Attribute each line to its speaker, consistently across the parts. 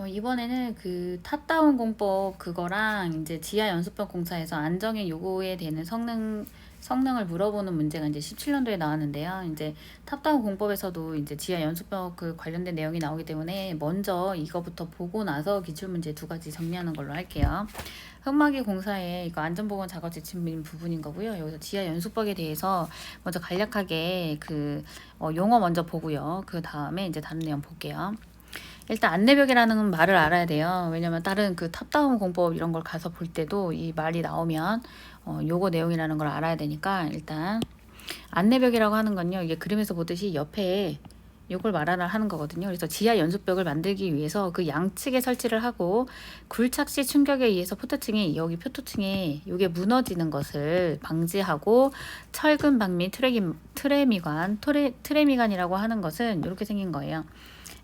Speaker 1: 어, 이번에는 그 탑다운 공법 그거랑 이제 지하 연수법 공사에서 안정의 요구에 되는 성능 성능을 물어보는 문제가 이제 17년도에 나왔는데요. 이제 탑다운 공법에서도 이제 지하 연수법 그 관련된 내용이 나오기 때문에 먼저 이거부터 보고 나서 기출 문제 두 가지 정리하는 걸로 할게요. 흑마기 공사에 이거 안전보건 작업 지침인 부분인 거고요. 여기서 지하 연수법에 대해서 먼저 간략하게 그 어, 용어 먼저 보고요. 그 다음에 이제 다른 내용 볼게요. 일단 안내벽이라는 말을 알아야 돼요. 왜냐면 다른 그 탑다운 공법 이런 걸 가서 볼 때도 이 말이 나오면 어, 요거 내용이라는 걸 알아야 되니까 일단 안내벽이라고 하는 건요. 이게 그림에서 보듯이 옆에 요걸 말하라 하는 거거든요. 그래서 지하 연수벽을 만들기 위해서 그 양측에 설치를 하고 굴착 시 충격에 의해서 포토층이 여기 표토층에 요게 무너지는 것을 방지하고 철근 방미 트레기, 트레미관, 트레, 트레미관이라고 하는 것은 이렇게 생긴 거예요.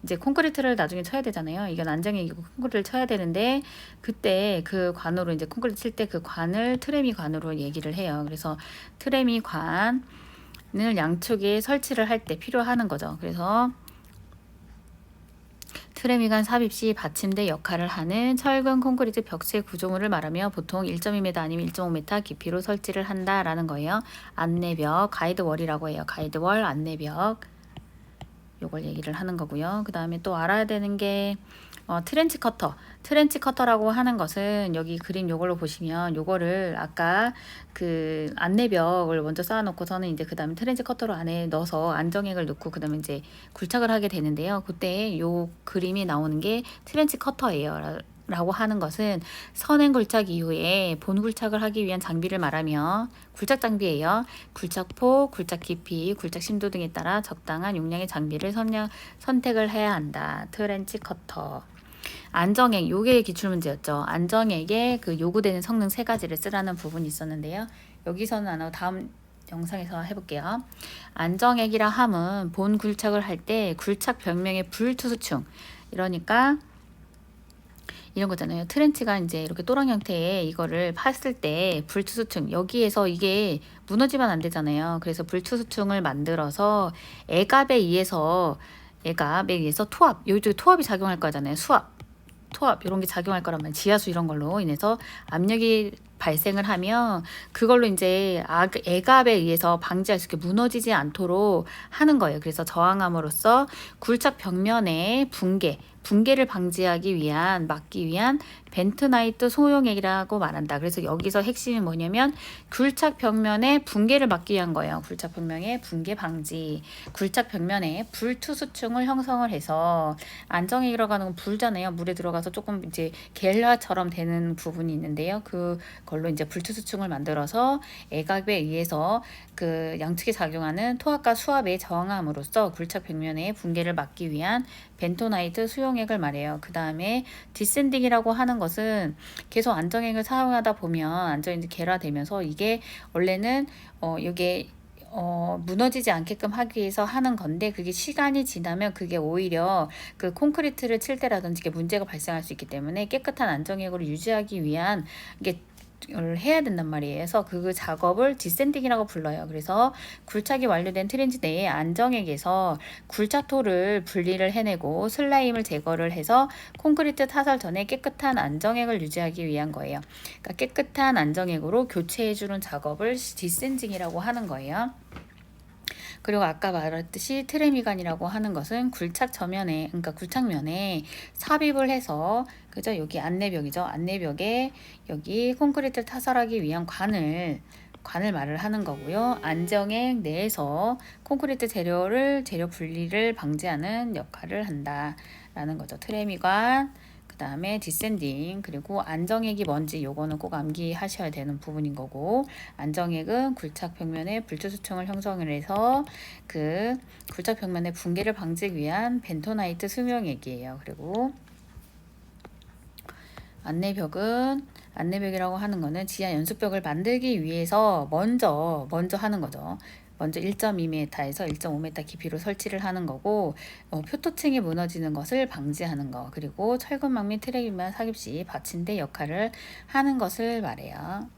Speaker 1: 이제 콘크리트를 나중에 쳐야 되잖아요. 이건 안정이고 콘크리트를 쳐야 되는데 그때 그 관으로 이제 콘크리트 칠 때 그 관을 트레미 관으로 얘기를 해요. 그래서 트레미 관을 양쪽에 설치를 할 때 필요하는 거죠. 그래서 트레미관 삽입 시 받침대 역할을 하는 철근 콘크리트 벽체 구조물을 말하며 보통 1.2m 아니면 1.5m 깊이로 설치를 한다라는 거예요. 안내벽, 가이드월이라고 해요. 가이드월, 안내벽. 요걸 얘기를 하는 거고요. 그 다음에 또 알아야 되는 게 어, 트렌치 커터. 트렌치 커터라고 하는 것은 여기 그림 요걸로 보시면 요거를 아까 그 안내벽을 먼저 쌓아놓고서는 이제 그 다음에 트렌치 커터로 안에 넣어서 안정액을 넣고 그 다음에 이제 굴착을 하게 되는데요. 그때 요 그림이 나오는 게 트렌치 커터예요. 라고 하는 것은 선행 굴착 이후에 본 굴착을 하기 위한 장비를 말하며 굴착 장비예요. 굴착폭, 굴착 깊이, 굴착 심도 등에 따라 적당한 용량의 장비를 선량, 선택을 해야 한다. 트렌치 커터. 안정액, 요게 기출 문제였죠. 안정액에 그 요구되는 성능 세 가지를 쓰라는 부분이 있었는데요. 여기서는 안 하고 다음 영상에서 해볼게요. 안정액이라 함은 본 굴착을 할 때 굴착 벽면의 불투수층 이러니까 이런 거잖아요. 트렌치가 이제 이렇게 또랑 형태의 이거를 팠을 때 불투수층 여기에서 이게 무너지면 안 되잖아요. 그래서 불투수층을 만들어서 애갑에 의해서 애갑에 의해서 토합 요쪽에 토합이 작용할 거잖아요. 수압 토합 이런 게 작용할 말이에요. 지하수 이런 걸로 인해서 압력이 발생을 하면 그걸로 이제 애갑에 의해서 방지할 수 있게 무너지지 않도록 하는 거예요. 그래서 저항함으로써 굴착 벽면의 붕괴, 붕괴를 방지하기 위한 막기 위한 벤트나이트 소용액이라고 말한다. 그래서 여기서 핵심이 뭐냐면 굴착 벽면의 붕괴를 막기 위한 거예요. 굴착 벽면의 붕괴 방지. 굴착 벽면에 불투수층을 형성을 해서 안정에 들어가는 건 불잖아요. 물에 들어가서 조금 이제 겔라처럼 되는 부분이 있는데요. 그걸로 이제 불투수층을 만들어서 애각에 의해서 그 양측에 작용하는 토합과 수압에 저항함으로써 굴착 벽면의 붕괴를 막기 위한 벤토나이트 수용 액을 말해요. 그 다음에 디센딩이라고 하는 것은 계속 안정액을 사용하다 보면 안정액이 계라되면서 이게 원래는 어 이게 어, 무너지지 않게끔 하기 위해서 하는 건데 그게 시간이 지나면 그게 오히려 그 콘크리트를 칠 때라든지 문제가 발생할 수 있기 때문에 깨끗한 안정액으로 유지하기 위한 이게 을 해야 된단 말이에요. 그래서 그 작업을 디센딩이라고 불러요. 그래서 굴착이 완료된 트렌치 내에 안정액에서 굴착토를 분리를 해내고 슬라임을 제거를 해서 콘크리트 타설 전에 깨끗한 안정액을 유지하기 위한 거예요. 그러니까 깨끗한 안정액으로 교체해주는 작업을 디센딩이라고 하는 거예요. 그리고 아까 말했듯이 트레미관이라고 하는 것은 굴착 저면에 그러니까 굴착면에 삽입을 해서 그죠 여기 안내벽이죠 안내벽에 여기 콘크리트를 타설하기 위한 관을 관을 말을 하는 거고요. 안정액 내에서 콘크리트 재료를 재료 분리를 방지하는 역할을 한다라는 거죠. 트레미관 그 다음에 디센딩 그리고 안정액이 뭔지 요거는 꼭 암기하셔야 되는 부분인 거고 안정액은 굴착 벽면에 불투수층을 형성을 해서 그 굴착 벽면의 붕괴를 방지하기 위한 벤토나이트 수명액이에요. 그리고 안내벽은 안내벽이라고 하는 거는 지하 연수벽을 만들기 위해서 먼저 먼저 하는 거죠. 먼저 1.2m에서 1.5m 깊이로 설치를 하는 거고 어, 표토층이 무너지는 것을 방지하는 거 그리고 철근망 및 트랙이면 사깁시 받침대 역할을 하는 것을 말해요.